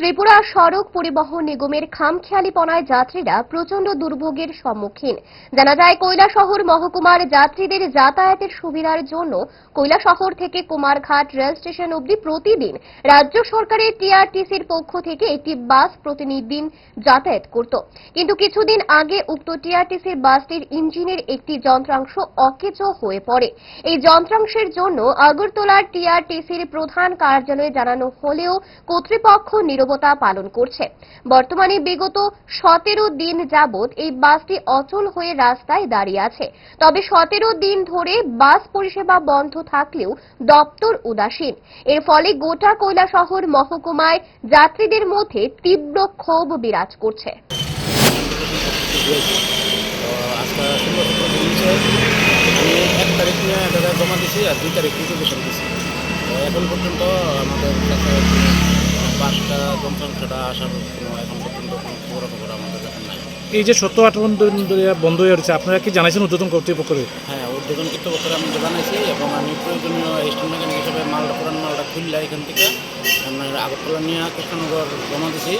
ত্রিপুরা সড়ক পরিবহন নিগমের খামখেয়ালিপনায় যাত্রীরা প্রচণ্ড দুর্ভোগের সম্মুখীন। জানা যায়, কৈলাসহর মহকুমার যাত্রীদের যাতায়াতের সুবিধার জন্য কৈলাসহর থেকে কুমারঘাট রেল স্টেশন অবধি প্রতিদিন রাজ্য সরকারের টিআরটিসির পক্ষ থেকে একটি বাস প্রতিদিন যাতায়াত করত। কিন্তু কিছুদিন আগে উক্ত টিআরটিসির বাসটির ইঞ্জিনের একটি যন্ত্রাংশ অকেজো হয়ে পড়ে। এই যন্ত্রাংশের জন্য আগরতলার টিআরটিসির প্রধান কার্যালয়ে জানানো হলেও কর্তৃপক্ষ নীরবতা পালন করছে। বর্তমানে বিগত সতেরো দিন যাবৎ এই বাসটি অচল হয়ে রাস্তায় দাঁড়িয়ে আছে। তবে সতেরো দিন ধরে বাস পরিষেবা বন্ধ থাকলেও দপ্তর উদাসীন। এর ফলে গোটা শহর মহকুমায় যাত্রীদের মধ্যে তীব্র ক্ষোভ বিরাজ করছে। টাকা জমা দিছি আর দুই তারিখ দিছি। এখন পর্যন্ত আমাদের বাসটা যন্ত্রাংশটা আসার কোনো এখন পর্যন্ত কোনো আমাদের কাছে নাই। এই যে সত্য আঠারো ধরে বন্ধ হয়ে রয়েছে আপনারা কি জানাইছেন উদ্বোধন কর্তৃপক্ষের? হ্যাঁ উদ্বোধন কর্তৃপক্ষের আমি জানাইছি এবং আমি প্রয়োজনীয় স্টেশন মেকানিক হিসাবে মালটা পুরান মালটা খুললে এখান থেকে আপনার আগরতলা নিয়ে কৃষ্ণনগর জমা দিছি।